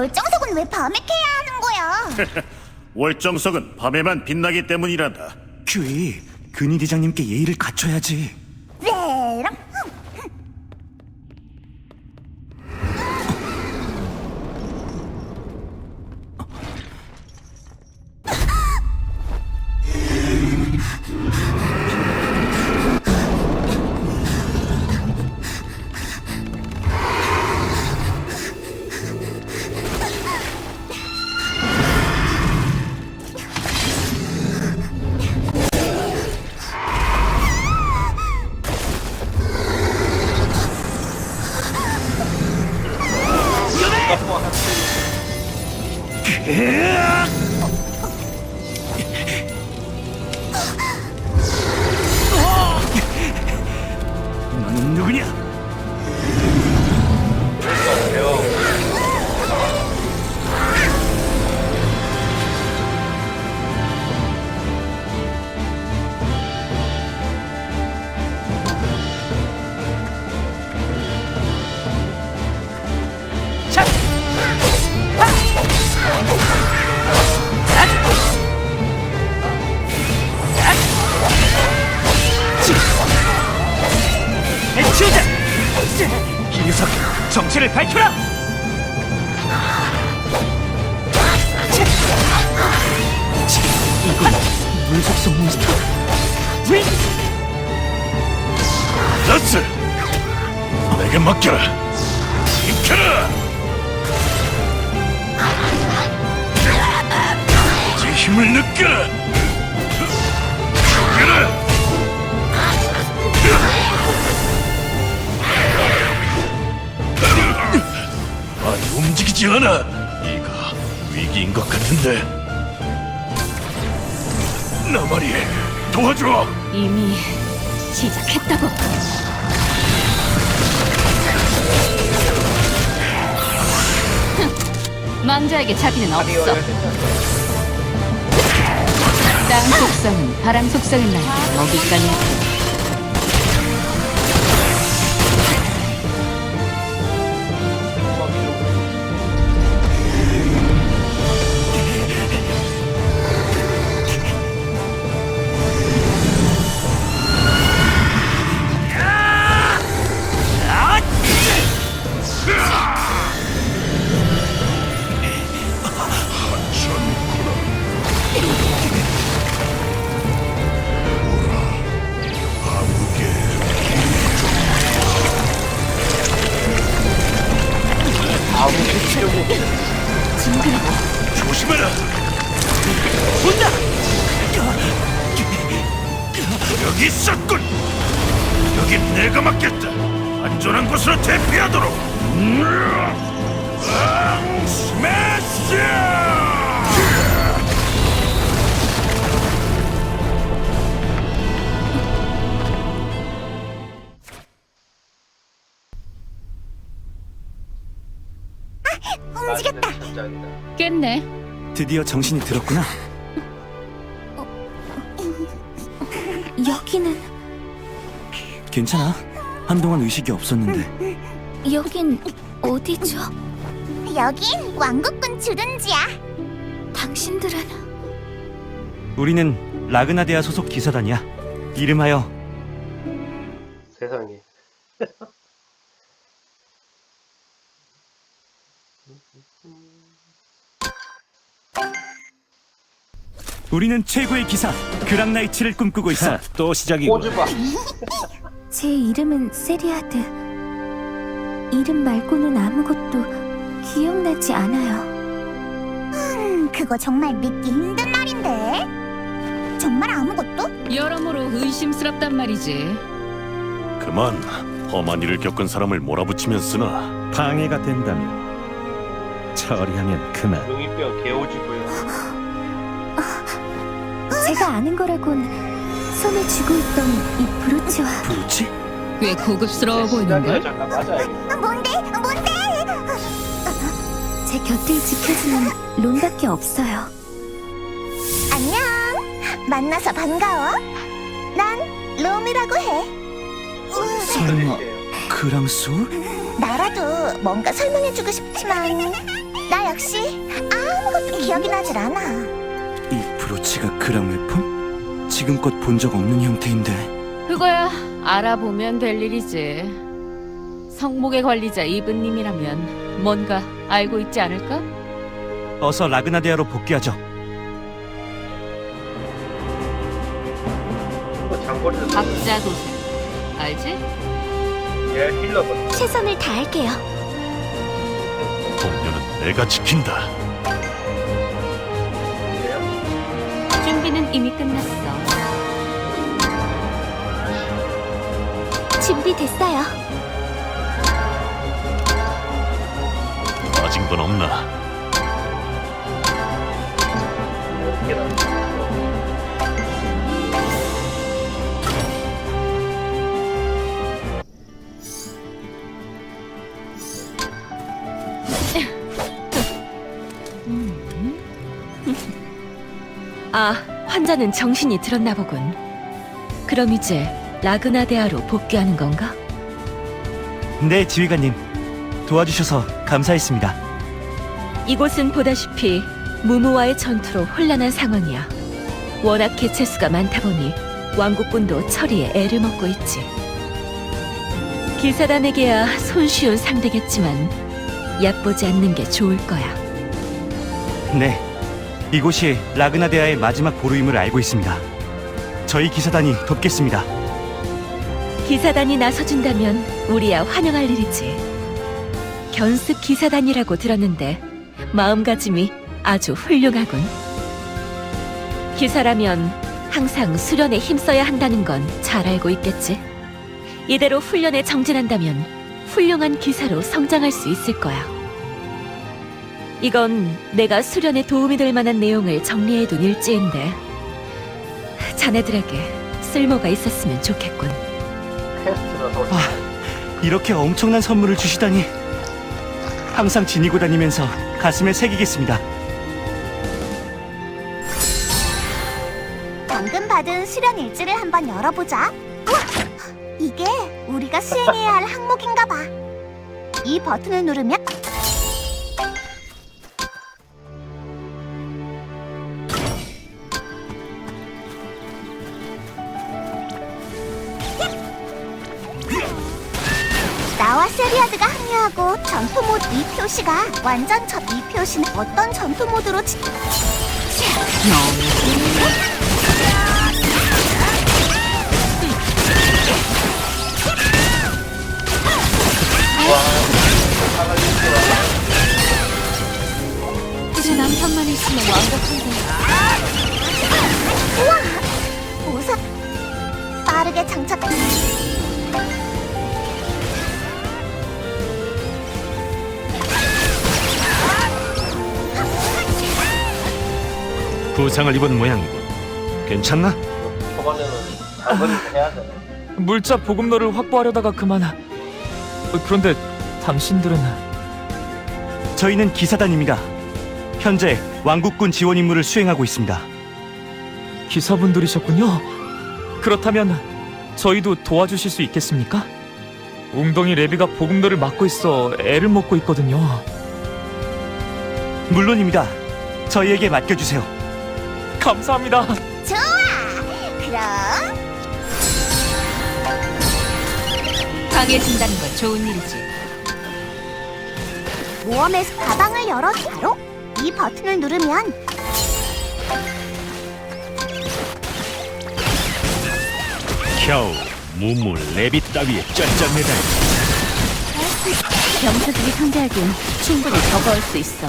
월정석은 왜 밤에 캐야 하는 거야? 월정석은 밤에만 빛나기 때문이란다. 큐이, 근위 대장님께 예의를 갖춰야지. Yeah. 러스! 내게 맡겨라! 익혀라! 제 힘을 느껴라! 죽여라! 아니 움직이지 않아! 이거 위기인 것 같은데 나 말이 도와줘! 이미 시작했다고. 망자에게 자비는 없어. 땅 속성은 바람 속성인 날 어디까지 여긴 내가 맡겠다! 안전한 곳으로 대피하도록! 스매시! 움직였다. 깼네. 드디어 정신이 들었구나. 여기는 괜찮아. 한동안 의식이 없었는데. 여긴 어디죠? 여긴 왕국군 주둔지야. 당신들은 우리는 라그나데아 소속 기사단이야. 이름하여 세상에. 우리는 최고의 기사 그랑나이츠를 꿈꾸고 있어. 또 시작이고. 꼬주봐. 제 이름은 세리아드. 이름 말고는 아무것도 기억나지 않아요. 음, 그거 정말 믿기 힘든 말인데. 정말 아무것도? 여러모로 의심스럽단 말이지. 그만 험한 일을 겪은 사람을 몰아붙이면 쓰나 방해가 된다면 처리하면 그만. 용이뼈 개오지고요. 제가 아는 거라곤 손에 쥐고 있던 이 브로치와 브루치? 꽤 고급스러워 시나리오? 잠깐 맞아야겠어. 뭔데? 뭔데? 제 곁을 지켜주는 론밖에 없어요. 안녕. 만나서 반가워. 난 롬이라고 해. 설마 그랑솔? 나라도 뭔가 설명해주고 싶지만 나 역시 아무것도 기억이 나질 않아. 이 브로치가 그랑 웨폰? 지금껏 본 적 없는 형태인데 그거야 알아보면 될 일이지. 성목의 관리자 이브님이라면 뭔가 알고 있지 않을까? 어서 라그나데아로 복귀하죠. 각자 도생. 알지? 얘 힐러거든. 최선을 다할게요. 동료는 내가 지킨다. 준비는 이미 끝났어. 준비됐어요. 빠진 건 없나? 아, 환자는 정신이 들었나 보군. 그럼 이제 라그나데아로 복귀하는 건가? 네, 지휘관님. 도와주셔서 감사했습니다. 이곳은 보다시피 무무와의 전투로 혼란한 상황이야. 워낙 개체수가 많다 보니 왕국군도 처리에 애를 먹고 있지. 기사단에게야 손쉬운 상대겠지만 얕보지 않는 게 좋을 거야. 네. 이곳이 라그나데아의 마지막 보루임을 알고 있습니다. 저희 기사단이 돕겠습니다. 기사단이 나서준다면 우리야 환영할 일이지. 견습 기사단이라고 들었는데 마음가짐이 아주 훌륭하군. 기사라면 항상 수련에 힘써야 한다는 건 잘 알고 있겠지. 이대로 훈련에 정진한다면 훌륭한 기사로 성장할 수 있을 거야. 이건 내가 수련에 도움이 될 만한 내용을 정리해둔 일지인데 자네들에게 쓸모가 있었으면 좋겠군. 퀘스트라서 이렇게 엄청난 선물을 주시다니. 항상 지니고 다니면서 가슴에 새기겠습니다. 방금 받은 수련 일지를 한번 열어보자. 우와! 이게 우리가 수행해야 할 항목인가 봐. 이 버튼을 누르면 나와 세리아드가 합류하고 전투 모드 이 표시가 완전 첫이 표시는 어떤 전투 모드로 지... 이제 남편만 있으면 완벽한데. 우선 빠르게 장착. 부상을 입은 모양이군. 괜찮나? 장거리를 해야 돼. 물자 보급로를 확보하려다가 그만. 어, 그런데 당신들은 저희는 기사단입니다. 현재 왕국군 지원 임무를 수행하고 있습니다. 기사분들이셨군요. 그렇다면 저희도 도와주실 수 있겠습니까? 웅덩이 레비가 보급로를 막고 있어 애를 먹고 있거든요. 물론입니다. 저희에게 맡겨주세요. 감사합니다. 좋아. 그럼 강해진다는 건 좋은 일이지. 모험에서 가방을 열어 바로 이 버튼을 누르면 겨우 무물 레빗 따위에 짠짠매다. 병사들이 상대하기엔 충분히 버거울 수 있어.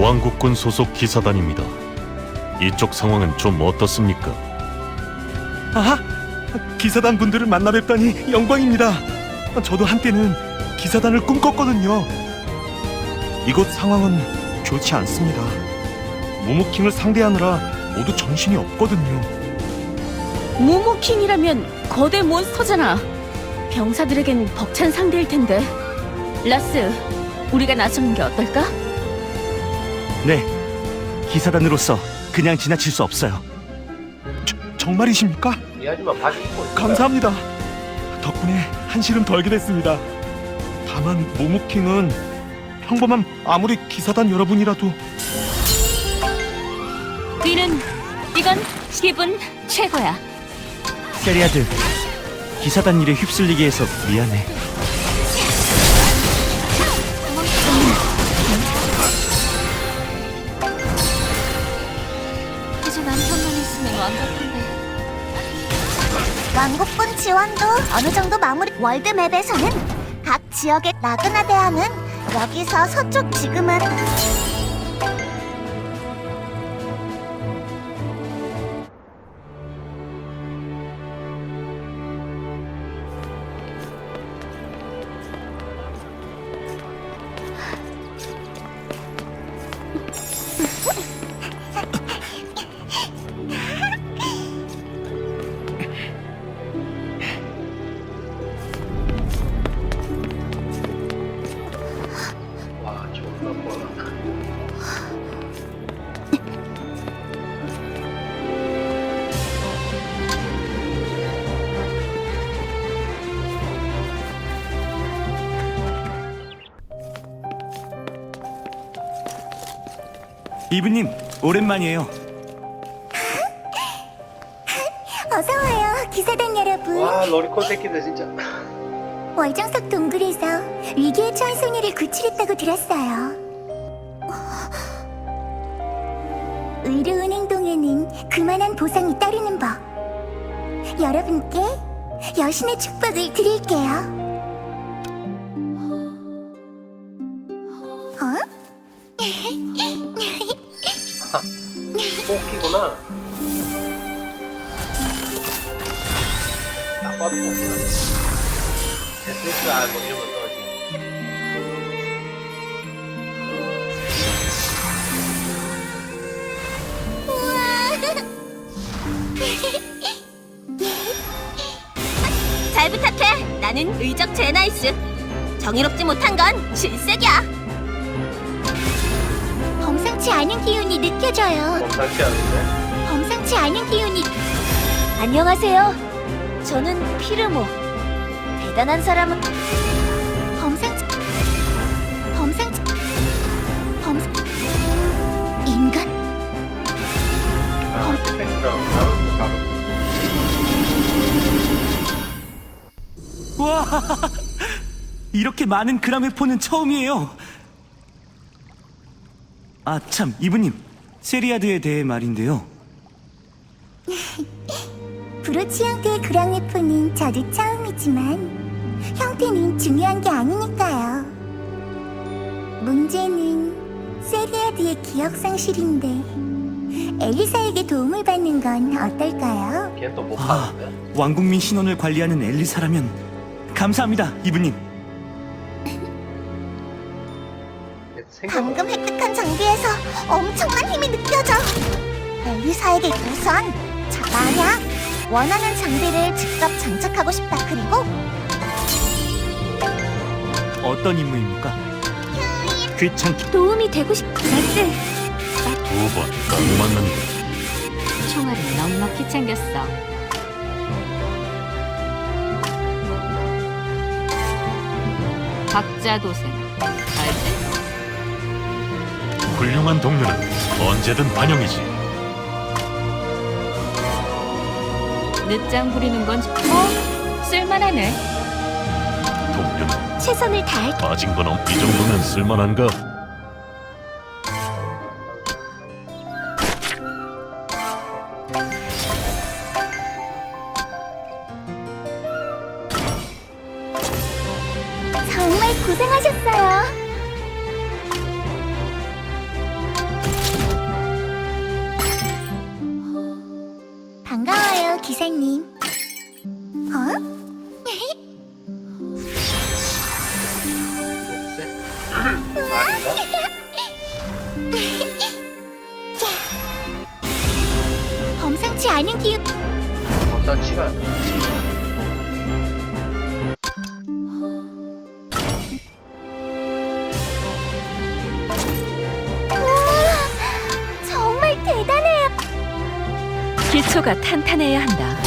왕국군 소속 기사단입니다. 이쪽 상황은 좀 어떻습니까? 아하! 기사단 분들을 만나 뵙다니 영광입니다. 저도 한때는 기사단을 꿈꿨거든요. 이곳 상황은 좋지 않습니다. 모모킹을 상대하느라 모두 정신이 없거든요. 무모킹이라면 거대 몬스터잖아. 병사들에겐 벅찬 상대일 텐데. 라스, 우리가 나서는 게 어떨까? 네, 기사단으로서 그냥 지나칠 수 없어요. 정말이십니까? 이 아줌마 바지 입고 있어. 감사합니다. 덕분에 한시름 덜게 됐습니다. 다만 모모킹은 평범한 아무리 기사단 여러분이라도 위는 이건 기분 최고야. 세리아드, 기사단 일에 휩쓸리게 해서 미안해. 지원도 어느 정도 마무리. 월드맵에서는 각 지역의 라그나 대항은 여기서 서쪽 지금은 이브님, 오랜만이에요. 어서 와요, 기사단 여러분. 와, 로리콘 새끼들 진짜. 월정석 동굴에서 위기에 처한 소녀를 구출했다고 들었어요. 의로운 행동에는 그만한 보상이 따르는 법. 여러분께 여신의 축복을 드릴게요. 뽑기구나. 딱 봐도 뽑기다. SSR 뭐 이런 거 써야지. 잘 부탁해. 나는 의적 제나이스. 정의롭지 못한 건 질색이야. 범상치 않은 기운이 느껴져요. 범상치 않은데? 범상치 않은 기운이. 안녕하세요. 저는 피르모. 대단한 사람은 범상치 범상치 범상 인간 아, 다른 와, 이렇게 많은 그랑웨폰은 처음이에요. 아, 참, 이브님, 세리아드에 대해 말인데요. 브로치 형태의 그랑웨폰은 저도 처음이지만 형태는 중요한 게 아니니까요. 문제는 세리아드의 기억 상실인데 엘리사에게 도움을 받는 건 어떨까요? 걔는 또못 아? 왕국민 신원을 관리하는 엘리사라면 감사합니다, 이브님. 생각 방금 획득한 장비에서 엄청난 힘이 느껴져. 엘리사에게 우선 자 만약 원하는 장비를 직접 장착하고 싶다. 그리고 어떤 임무입니까? 귀찮게 도움이 되고 싶. 나스 두번 딱 맞는 거. 총알을 넉넉히 챙겼어. 각자 도생. 훌륭한 동료는 언제든 반영이지. 늦장 부리는 건 좀- 어? 쓸만하네. 동료는 최선을 다할. 빠진 건 없. 이 정도면 쓸만한가? 정말 고생하셨어요. 기초가 탄탄해야 한다.